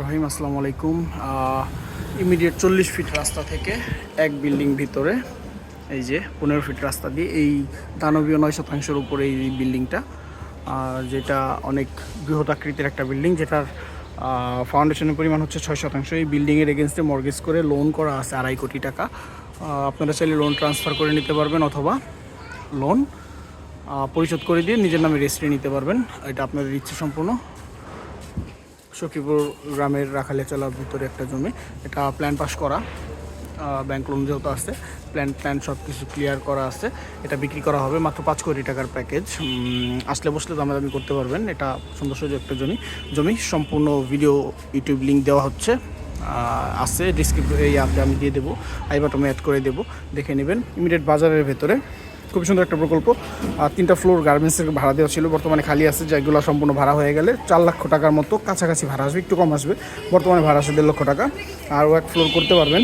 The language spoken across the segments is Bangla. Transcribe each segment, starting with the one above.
রহিম। আসসালামু আলাইকুম। ইমিডিয়েট চল্লিশ ফিট রাস্তা থেকে এক বিল্ডিং ভিতরে, এই যে পনেরো ফিট রাস্তা দিয়ে এই দানবীয় নয় শতাংশের উপরে এই বিল্ডিংটা যেটা অনেক বৃহৎ আকৃতির একটা বিল্ডিং, যেটার ফাউন্ডেশনের পরিমাণ হচ্ছে ছয় শতাংশ। এই বিল্ডিংয়ের এগেনস্টে মর্গেজ করে লোন করা আছে আড়াই কোটি টাকা। আপনারা চাইলে লোন ট্রান্সফার করে নিতে পারবেন অথবা লোন পরিশোধ করে দিয়ে নিজের নামে রেজিস্ট্রি নিতে পারবেন। এটা আপনাদের ইচ্ছে সম্পূর্ণ। সখীপুর গ্রামের রাখালিয়াচলার ভিতরে একটা জমি। এটা প্ল্যান পাস করা। ব্যাংক লোন যেহেতু আছে প্ল্যান প্ল্যান সব কিছু ক্লিয়ার করা আছে। এটা বিক্রি করা হবে মাত্র পাঁচ কোটি টাকার প্যাকেজ আসলে বসলে দামাদামি করতে পারবেন। এটা সুন্দর সুন্দর একটা জমি। জমি সম্পূর্ণ ভিডিও ইউটিউব লিঙ্ক দেওয়া হচ্ছে। আছে ডিসক্রিপ এই অ্যাপে আমি দিয়ে দেবো। আই বাটমে অ্যাড করে দেবো। দেখে নেবেন। ইমিডিয়েট বাজারের ভেতরে। খুব সুন্দর একটা প্রকল্প। আর তিনটা ফ্লোর গার্মেন্টসের ভাড়া দেওয়া ছিল। বর্তমানে খালি আছে, যেগুলো সম্পূর্ণ ভাড়া হয়ে গেলে চার লক্ষ টাকার মতো কাছাকাছি ভাড়া আসবে, একটু কম আসবে। বর্তমানে ভাড়া আসবে দেড় লক্ষ টাকা। আর এক ফ্লোর করতে পারবেন,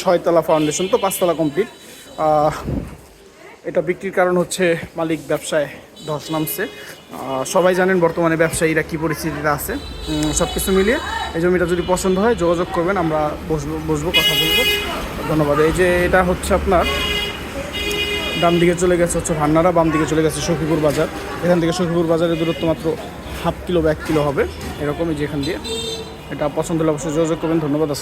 ছয়তলা ফাউন্ডেশন তো পাঁচতলা কমপ্লিট এটা বিক্রির কারণ হচ্ছে মালিক ব্যবসায় ধস নামছে। সবাই জানেন বর্তমানে ব্যবসায়ীরা কী পরিস্থিতিতে আছে। সব কিছু মিলিয়ে এই জমিটা যদি পছন্দ হয়, যোগাযোগ করবেন, আমরা বসবো বসবো, কথা বলব। ধন্যবাদ। এই যে এটা হচ্ছে আপনার ডান দিকে চলে গেছে হচ্ছে ভান্নারা, বাম দিকে চলে গেছে সখীপুর বাজার। এখান থেকে সখীপুর বাজারের দূরত্ব মাত্র হাফ কিলো বা এক কিলো হবে, এরকমই যেখান দিয়ে। এটা পছন্দ হলে অবশ্যই যোগাযোগ করবেন। ধন্যবাদ, আসসালাম